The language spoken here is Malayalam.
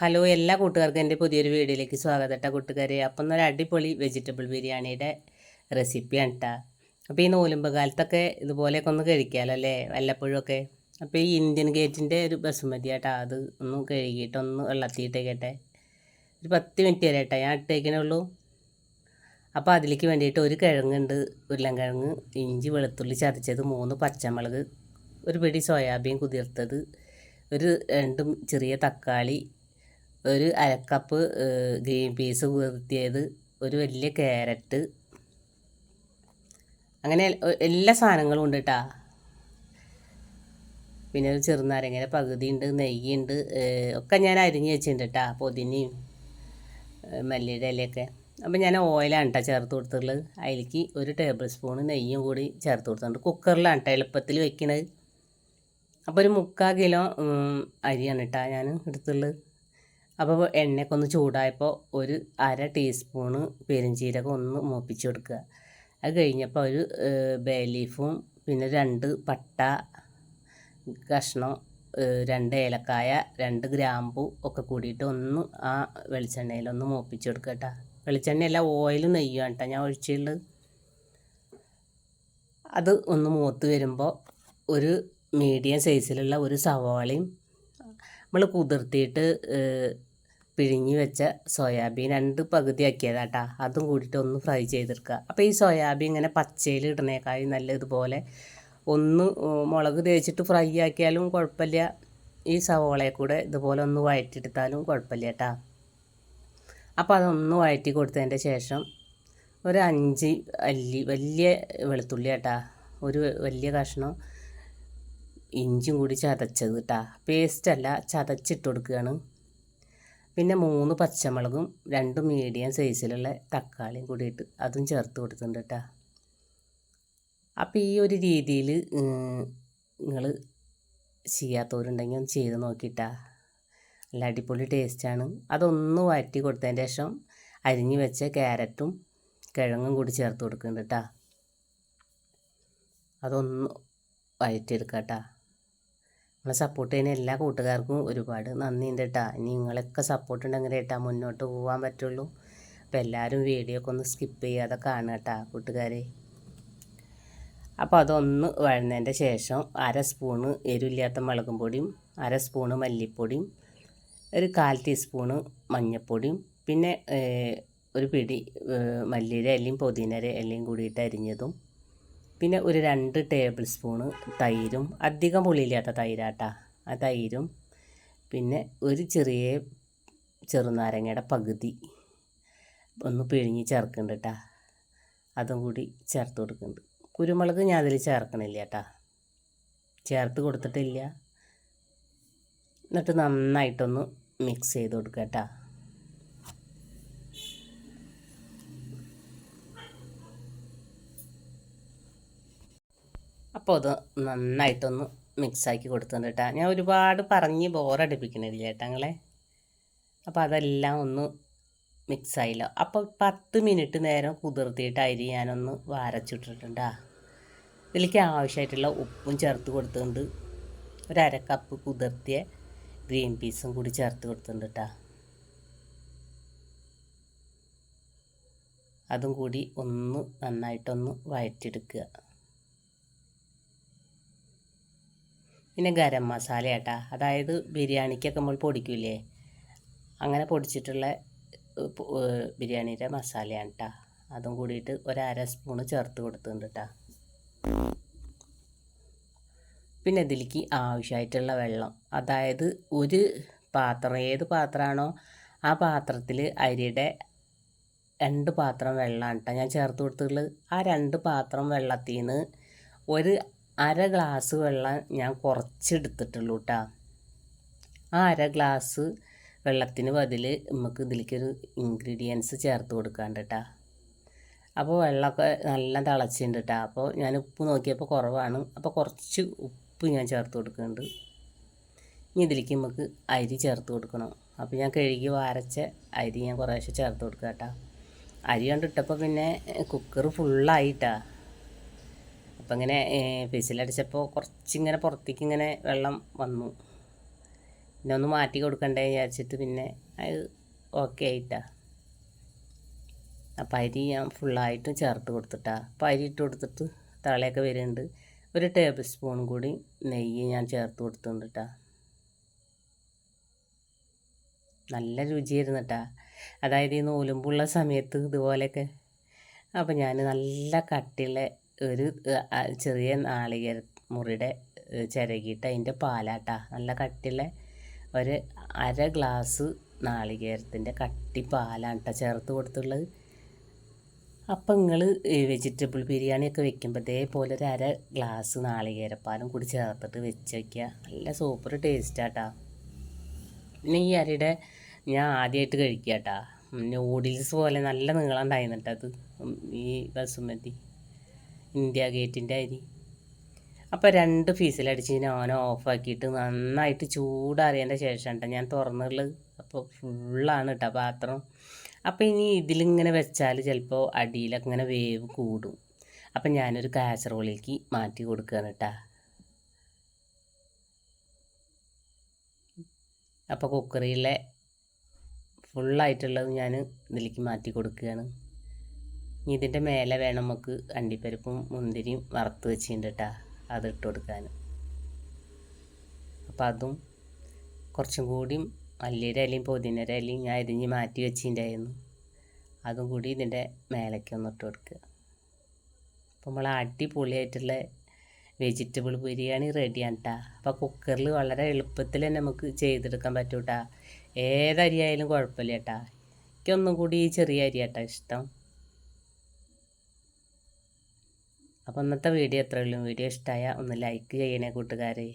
ഹലോ എല്ലാ കൂട്ടുകാർക്കും എന്റെ പുതിയൊരു വീഡിയോയിലേക്ക് സ്വാഗതം കേട്ടോ കൂട്ടുകാരെ. അപ്പം എന്നൊരു അടിപൊളി വെജിറ്റബിൾ ബിരിയാണിയുടെ റെസിപ്പിയാണ് കേട്ടോ അപ്പോൾ ഈ നോലുമ്പ് കാലത്തൊക്കെ ഇതുപോലെയൊക്കെ ഒന്ന് കഴിക്കാമല്ലോ അല്ലേ? വല്ലപ്പോഴുമൊക്കെ. അപ്പോൾ ഈ ഇന്ത്യൻ ഗേറ്റിന്റെ ഒരു ബസുമതി കേട്ടോ അത് ഒന്ന് കഴുകിയിട്ടൊന്ന് വെള്ളത്തിയിട്ടേക്കട്ടെ ഒരു പത്ത് മിനിറ്റ് വരെ കേട്ടോ ഞാൻ ഇട്ടേക്കണേ ഉള്ളൂ. അപ്പോൾ അതിലേക്ക് വേണ്ടിയിട്ട് ഒരു കിഴങ്ങുണ്ട് ഉരുളൻകിഴങ്ങ് ഇഞ്ചി വെളുത്തുള്ളി ചതച്ചത് മൂന്ന് പച്ചമുളക് ഒരു പിടി സോയാബീൻ കുതിർത്തത് ഒരു രണ്ടും ചെറിയ തക്കാളി ഒരു അരക്കപ്പ് ഗ്രീൻ പീസ് കുതിർത്തിയത് ഒരു വലിയ ക്യാരറ്റ് അങ്ങനെ എല്ലാ സാധനങ്ങളും ഉണ്ട് കേട്ടാ പിന്നെ ഒരു ചെറുനാരങ്ങയുടെ പകുതി ഉണ്ട് നെയ്യുണ്ട് ഒക്കെ ഞാൻ അരിഞ്ഞ് വെച്ചിട്ടുണ്ട് കേട്ടാ പൊതിനയും മല്ലിയുടെ ഇലയൊക്കെ. അപ്പം ഞാൻ ഓയിലാണ് കേട്ടോ ചേർത്ത് കൊടുത്തിട്ടുള്ളത്. അതിലേക്ക് ഒരു ടേബിൾ സ്പൂൺ നെയ്യും കൂടി ചേർത്ത് കൊടുത്തിട്ടുണ്ട്. കുക്കറിലാണ് കേട്ടോ എളുപ്പത്തിൽ വെക്കണത്. അപ്പോൾ ഒരു മുക്കാൽ കിലോ അരിയാണ് കേട്ടോ ഞാൻ എടുത്തുള്ളത്. അപ്പോൾ എണ്ണയൊക്കെ ഒന്ന് ചൂടായപ്പോൾ ഒരു അര ടീസ്പൂണ് പെരുംജീരകം ഒന്ന് മൂപ്പിച്ച് കൊടുക്കുക. അത് കഴിഞ്ഞപ്പോൾ ഒരു ബേ ലീഫും പിന്നെ രണ്ട് പട്ട കഷ്ണം രണ്ട് ഏലക്കായ രണ്ട് ഗ്രാമ്പു ഒക്കെ കൂടിയിട്ട് ഒന്ന് ആ വെളിച്ചെണ്ണയിലൊന്ന് മൂപ്പിച്ച് കൊടുക്കുക കേട്ടോ വെളിച്ചെണ്ണയല്ല ഓയിൽ നെയ്യാണ് കേട്ടോ ഞാൻ ഒഴിച്ചുള്ളത് അത് ഒന്ന് മൂത്ത് വരുമ്പോൾ ഒരു മീഡിയം സൈസിലുള്ള ഒരു സവാളയും നമ്മൾ കുതിർത്തിയിട്ട് പിഴിഞ്ഞ് വെച്ച സോയാബീൻ രണ്ട് പകുതിയാക്കിയതാട്ടാ. അതും കൂടിയിട്ട് ഒന്ന് ഫ്രൈ ചെയ്തെടുക്കുക. അപ്പോൾ ഈ സോയാബീൻ ഇങ്ങനെ പച്ചയിൽ ഇടണേക്കായി നല്ല ഇതുപോലെ ഒന്ന് മുളക് തേച്ചിട്ട് ഫ്രൈ ആക്കിയാലും കുഴപ്പമില്ല. ഈ സവോളയെ കൂടെ ഇതുപോലെ ഒന്ന് വഴറ്റിയെടുത്താലും കുഴപ്പമില്ല കേട്ടാ അപ്പോൾ അതൊന്ന് വഴറ്റി കൊടുത്തതിന്റെ ശേഷം ഒരു അഞ്ച് അല്ലി വലിയ വെളുത്തുള്ളി കേട്ടാ ഒരു വലിയ കഷ്ണം ഇഞ്ചും കൂടി ചതച്ചത് കേട്ടാ പേസ്റ്റല്ല ചതച്ചിട്ട് കൊടുക്കുകയാണ്. പിന്നെ മൂന്ന് പച്ചമുളകും രണ്ട് മീഡിയം സൈസിലുള്ള തക്കാളിയും കൂടിയിട്ട് അതും ചേർത്ത് കൊടുത്തിട്ടുണ്ട് കേട്ടോ അപ്പോൾ ഈ ഒരു രീതിയിൽ നിങ്ങൾ ചെയ്യാത്തവരുണ്ടെങ്കിൽ ഒന്ന് ചെയ്ത് നോക്കിയിട്ടാ നല്ല അടിപൊളി ടേസ്റ്റാണ് അതൊന്ന് വഴറ്റി കൊടുത്തതിന് ശേഷം അരിഞ്ഞ് വെച്ച ക്യാരറ്റും കിഴങ്ങും കൂടി ചേർത്ത് കൊടുക്കുന്നുണ്ട് കേട്ടോ അതൊന്ന് വഴറ്റിയെടുക്കാം കേട്ടോ നമ്മളെ സപ്പോർട്ട് ചെയ്യുന്ന എല്ലാ കൂട്ടുകാർക്കും ഒരുപാട് നന്ദിയുണ്ട് കേട്ടാ ഇനി നിങ്ങളൊക്കെ സപ്പോർട്ട് ഉണ്ടെങ്കിൽ കേട്ടാ മുന്നോട്ട് പോകാൻ പറ്റുള്ളൂ. അപ്പോൾ എല്ലാവരും വീഡിയോ ഒക്കെ ഒന്ന് സ്കിപ്പ് ചെയ്യാതെ കാണുക കേട്ടാ കൂട്ടുകാരെ. അപ്പോൾ അതൊന്ന് വഴന്നതിന്റെ ശേഷം അര സ്പൂണ് എരിവില്ലാത്ത മുളകും പൊടിയും അര സ്പൂണ് മല്ലിപ്പൊടിയും ഒരു കാൽ ടീസ്പൂണ് മഞ്ഞൾപ്പൊടിയും പിന്നെ ഒരു പിടി മല്ലിയുടെ ഇലയും പുതിനര ഇലയും കൂടിയിട്ട് അരിഞ്ഞതും പിന്നെ ഒരു രണ്ട് ടേബിൾ സ്പൂണ് തൈരും. അധികം പുളിയില്ലാത്ത തൈരാട്ടാ. ആ തൈരും. പിന്നെ ഒരു ചെറിയ ചെറുനാരങ്ങയുടെ പകുതി ഒന്ന് പിഴിഞ്ഞ് ചേർക്കുന്നുണ്ട് കേട്ടാ അതും കൂടി ചേർത്ത് കൊടുക്കുന്നുണ്ട്. കുരുമുളക് ഞാൻ അതിൽ ചേർക്കണില്ല കേട്ടാ ചേർത്ത് കൊടുത്തിട്ടില്ല. എന്നിട്ട് നന്നായിട്ടൊന്ന് മിക്സ് ചെയ്ത് കൊടുക്കുക അപ്പോൾ അത് നന്നായിട്ടൊന്ന് മിക്സാക്കി കൊടുത്തിട്ടുണ്ട് കേട്ടോ. ഞാൻ ഒരുപാട് പറഞ്ഞ് ബോറടിപ്പിക്കണില്ല ചേട്ടങ്ങളെ. അപ്പോൾ അതെല്ലാം ഒന്ന് മിക്സായില്ല. അപ്പോൾ പത്ത് മിനിറ്റ് നേരം കുതിർത്തിയിട്ട് അരി ഞാനൊന്ന് വാരച്ചിട്ടിട്ടുണ്ട്. ഇതിലേക്ക് ആവശ്യമായിട്ടുള്ള ഉപ്പും ചേർത്ത് കൊടുത്തിട്ടുണ്ട്. ഒരു അര കപ്പ് കുതിർത്തിയ ഗ്രീൻ പീസും കൂടി ചേർത്ത് കൊടുത്തിട്ടുണ്ട് കേട്ടോ. അതും കൂടി ഒന്ന് നന്നായിട്ടൊന്ന് വഴറ്റിയെടുക്കുക. പിന്നെ ഗരം മസാല കേട്ടാ അതായത് ബിരിയാണിക്കൊക്കെ നമ്മൾ പൊടിക്കില്ലേ? അങ്ങനെ പൊടിച്ചിട്ടുള്ള ബിരിയാണിയുടെ മസാലയാണ് കേട്ടോ അതും കൂടിയിട്ട് ഒരര സ്പൂണ് ചേർത്ത് കൊടുത്തിട്ടുണ്ട് പിന്നെ ഇതിലേക്ക് ആവശ്യമായിട്ടുള്ള വെള്ളം. അതായത് ഒരു പാത്രം ഏത് പാത്രമാണോ ആ പാത്രത്തിൽ അരിയുടെ രണ്ട് പാത്രം വെള്ളമാണ് കേട്ടോ ഞാൻ ചേർത്ത് കൊടുത്തിട്ടുള്ളത് ആ രണ്ട് പാത്രം വെള്ളത്തിൽ നിന്ന് ഒരു അര ഗ്ലാസ് വെള്ളം ഞാൻ കുറച്ചെടുത്തിട്ടുള്ളൂ കേട്ടോ ആ അര ഗ്ലാസ് വെള്ളത്തിന് ബതിൽ നമുക്ക് ഇതിലേക്കൊരു ഇൻഗ്രീഡിയൻസ് ചേർത്ത് കൊടുക്കാണ്ട് കേട്ടോ അപ്പോൾ വെള്ളമൊക്കെ നല്ല തിളച്ചിട്ടുണ്ട് കേട്ടോ അപ്പോൾ ഞാൻ ഉപ്പ് നോക്കിയപ്പോൾ കുറവാണ്. അപ്പോൾ കുറച്ച് ഉപ്പ് ഞാൻ ചേർത്ത് കൊടുക്കുന്നുണ്ട്. ഇനി ഇതിലേക്ക് നമുക്ക് അരി ചേർത്ത് കൊടുക്കണം. അപ്പോൾ ഞാൻ കഴുകി വാരച്ച അരി ഞാൻ കുറേശ്ശെ ചേർത്ത് കൊടുക്കുക കേട്ടോ അരി കണ്ടിട്ടപ്പോൾ പിന്നെ കുക്കർ ഫുള്ളായിട്ടാണ് അപ്പം ഇങ്ങനെ ഫിസിലടിച്ചപ്പോൾ കുറച്ചിങ്ങനെ പുറത്തേക്ക് ഇങ്ങനെ വെള്ളം വന്നു. പിന്നെ ഒന്ന് മാറ്റി കൊടുക്കണ്ടേ വിചാരിച്ചിട്ട് പിന്നെ അത് ഓക്കെ ആയിട്ടാ. അപ്പം അരി ഞാൻ ഫുള്ളായിട്ടും ചേർത്ത് കൊടുത്തിട്ടാ. അപ്പം അരി ഇട്ട് കൊടുത്തിട്ട് തളയൊക്കെ വരുന്നുണ്ട്. ഒരു ടേബിൾ സ്പൂൺ കൂടി നെയ്യ് ഞാൻ ചേർത്ത് കൊടുത്തിട്ടുണ്ട് കേട്ടോ നല്ല രുചിയായിരുന്നു കേട്ടാ അതായത് ഈ നൂലുമ്പുള്ള സമയത്ത് ഇതുപോലെയൊക്കെ. അപ്പോൾ ഞാൻ നല്ല കട്ടിയുള്ള ഒരു ചെറിയ നാളികേര മുറിയുടെ ചിരകിയിട്ട് അതിന്റെ പാലാട്ടാ. നല്ല കട്ടിയുള്ള ഒരു അര ഗ്ലാസ് നാളികേരത്തിന്റെ കട്ടി പാലാണ് കേട്ടോ ചേർത്ത് കൊടുത്തുള്ളത്. അപ്പം നിങ്ങൾ വെജിറ്റബിൾ ബിരിയാണിയൊക്കെ വെക്കുമ്പോൾ ഇതേപോലെ ഒരു അര ഗ്ലാസ് നാളികേരപ്പാലും കൂടി ചേർത്തിട്ട് വെച്ച് വയ്ക്കുക നല്ല സൂപ്പർ ടേസ്റ്റാട്ടാ പിന്നെ ഈ അരിയുടെ ഞാൻ ആദ്യമായിട്ട് കഴിക്കുക കേട്ടാ നൂഡിൽസ് പോലെ നല്ല നീളം അത്. ഈ ബസുമതി. ഇന്ത്യ ഗേറ്റിന്റെ അരി. അപ്പോൾ രണ്ട് ഫീസിലടിച്ച് ഞാൻ ഓഫാക്കിയിട്ട് നന്നായിട്ട് ചൂടാറിയതിന്റെ ശേഷം കേട്ടോ ഞാൻ തുറന്നുള്ളത് അപ്പോൾ ഫുള്ളാണ് കേട്ടോ പാത്രം. അപ്പോൾ ഇനി ഇതിലിങ്ങനെ വെച്ചാൽ ചിലപ്പോൾ അടിയിലൊക്കെ ഇങ്ങനെ വേവ് കൂടും. അപ്പം ഞാനൊരു കാസറോളിലേക്ക് മാറ്റി കൊടുക്കുകയാണ് കേട്ടോ അപ്പോൾ കുക്കറിയിലെ ഫുള്ളായിട്ടുള്ളത് ഞാൻ ഇതിലേക്ക് മാറ്റി കൊടുക്കുകയാണ്. ഇനി ഇതിന്റെ മേലെ വേണം നമുക്ക് അണ്ടിപ്പരിപ്പും മുന്തിരിയും വറുത്ത് വെച്ചിട്ടുണ്ട് അത് ഇട്ട് കൊടുക്കാൻ. അപ്പം അതും കുറച്ചും കൂടിയും മല്ലിയുടെ ഇലയും ഞാൻ അരിഞ്ഞ് മാറ്റി വെച്ചിട്ടുണ്ടായിരുന്നു. അതും കൂടി ഇതിന്റെ മേലേക്ക് ഒന്ന് ഇട്ട് കൊടുക്കുക. അപ്പോൾ നമ്മൾ അടിപൊളിയായിട്ടുള്ള വെജിറ്റബിൾ ബിരിയാണി റെഡിയാണ് കേട്ടോ അപ്പോൾ കുക്കറിൽ വളരെ എളുപ്പത്തിൽ തന്നെ നമുക്ക് ചെയ്തെടുക്കാൻ പറ്റൂട്ടാ ഏതരിയായാലും കുഴപ്പമില്ല കേട്ടാ എനിക്കൊന്നും കൂടി ഈ ചെറിയ അരി ഇഷ്ടം. അപ്പോൾ ഇന്നത്തെ വീഡിയോ എത്രയുള്ളൂ? വീഡിയോ ഇഷ്ടമായ ഒന്ന് ലൈക്ക് ചെയ്യണേ കൂട്ടുകാരെ.